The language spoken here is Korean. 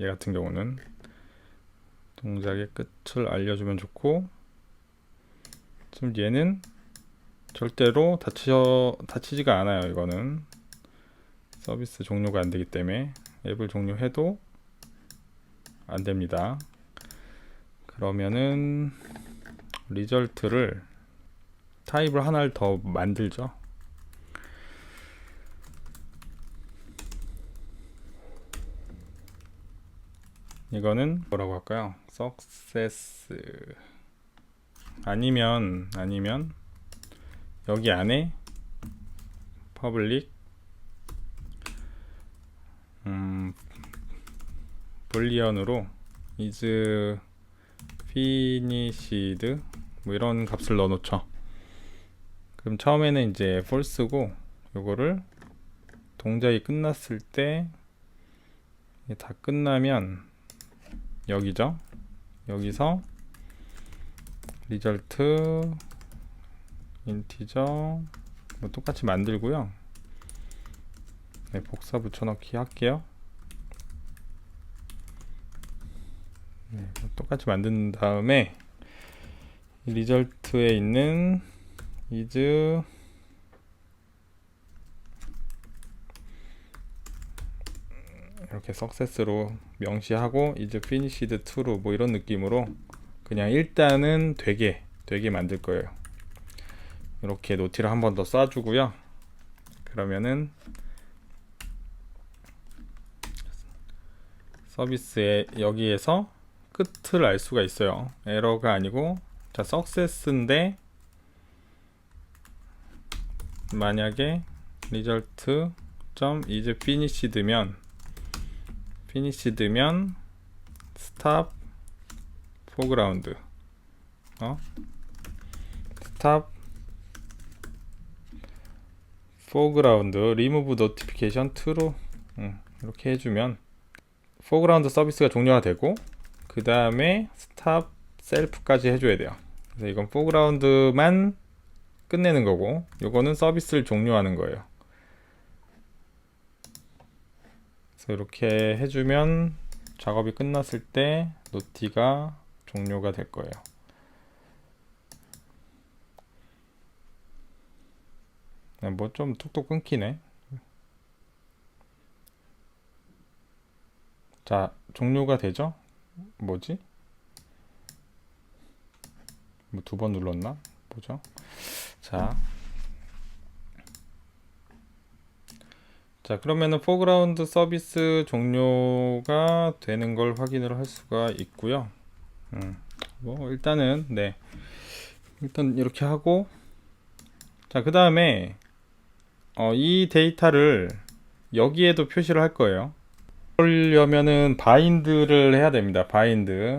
얘 같은 경우는 동작의 끝을 알려주면 좋고 지금 얘는 절대로 다쳐 다치지가 않아요. 이거는 서비스 종료가 안 되기 때문에 앱을 종료해도 안 됩니다. 그러면은 리절트를 타입을 하나를 더 만들죠. 이거는 뭐라고 할까요? success 아니면 아니면 여기 안에 public 음 불리언으로 is finished 뭐 이런 값을 넣어 놓죠. 그럼 처음에는 이제 false고 요거를 동작이 끝났을 때 다 끝나면 여기죠. 여기서 리절트 인티저 뭐 똑같이 만들고요. 네, 복사 붙여넣기 할게요. 네, 똑같이 만든 다음에 이 리절트에 있는 is 이렇게 석세스로 명시하고 is finished to로 뭐 이런 느낌으로 그냥 일단은 되게 되게 만들 거예요. 이렇게 노티를 한 번 더 쏴주고요. 그러면은 서비스에 여기에서 끝을 알 수가 있어요. 에러가 아니고 자 석세스인데 만약에 result 점 is finished면 finished면 stop foreground 어 foreground remove notification true 음, 이렇게 해주면 foreground 서비스가 종료가 되고 그 다음에 stop self까지 해줘야 돼요 그래서 이건 foreground만 끝내는 거고 요거는 서비스를 종료하는 거예요 그래서 이렇게 해주면 작업이 끝났을 때 노티가 종료가 될 거예요. 뭐 좀 툭툭 끊기네. 자, 종료가 되죠? 뭐지? 뭐 두 번 눌렀나? 보죠. 자, 자 그러면은 포그라운드 서비스 종료가 되는 걸 확인을 할 수가 있고요. 음, 뭐 일단은 네 일단 이렇게 하고 자 그 다음에 어, 이 데이터를 여기에도 표시를 할 거예요. 그러려면은 바인드를 해야 됩니다. 바인드